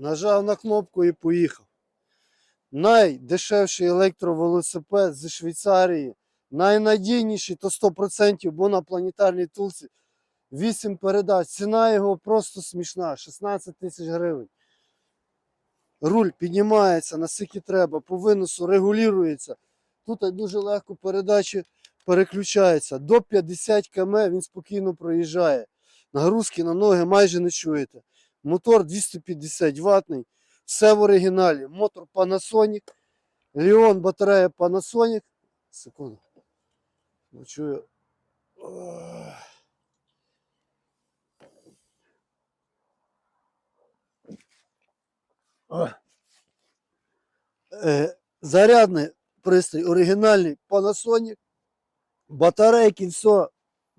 Нажав на кнопку і поїхав. Найдешевший електровелосипед зі Швейцарії. Найнадійніший то 100%, бо на планетарній тулці 8 передач. Ціна його просто смішна 16 тисяч гривень. Руль піднімається наскільки треба, по виносу регулюється. Тут дуже легко передачі переключаються. До 50 км він спокійно проїжджає. Нагрузки на ноги майже не чуєте. Мотор 250 ватний. Все в оригіналі. Мотор Panasonic. Ліон батарея Panasonic. Секунду. Чую. Е, зарядний пристрій оригінальний Panasonic. Батарейки, все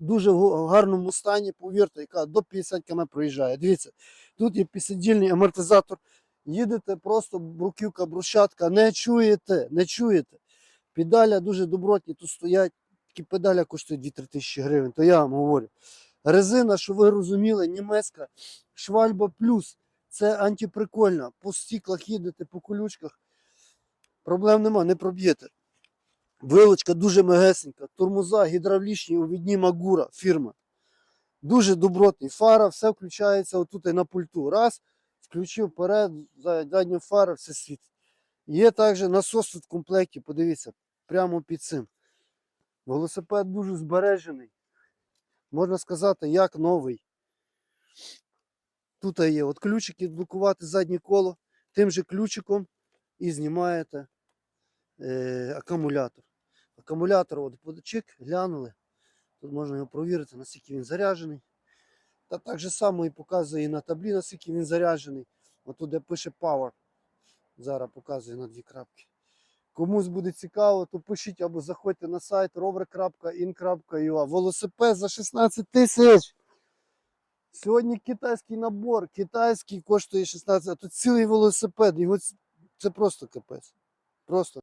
дуже в гарному стані, повірте, яка до 50 км проїжджає. Дивіться, тут є підсидільний амортизатор. Їдете просто бруківка, брусчатка, не чуєте, не чуєте. Педаля дуже добротні, тут стоять, такі педаля коштують 2-3 тисячі гривень, то я вам говорю. Резина, що ви розуміли, німецька, швальба плюс. Це антиприкольна. По стіклах їдете, по колючках. Проблем нема, не проб'єте. Вилочка дуже мегесенька, тормоза гідравлічні у відні Магура фірма. Дуже добротний. Фара, все включається отут на пульту. Раз, включив вперед, задню фару, все світить. Є також насос тут в комплекті, подивіться, прямо під цим. Велосипед дуже збережений. Можна сказати, як новий. Тут є от ключики, блокувати заднє коло, тим же ключиком і знімаєте е, акумулятор. Акумулятор, от подчик, глянули. Тут можна його провірити, наскільки він заряджений. Та так же само і показує і на таблі, наскільки він заряджений. Отут де пише Power. Зараз показує на дві крапки. Комусь буде цікаво, то пишіть або заходьте на сайт rover.in.ua. Велосипед за 16 тисяч. Сьогодні китайський набор. Китайський коштує 16, а тут цілий велосипед. Його це просто капець. Просто.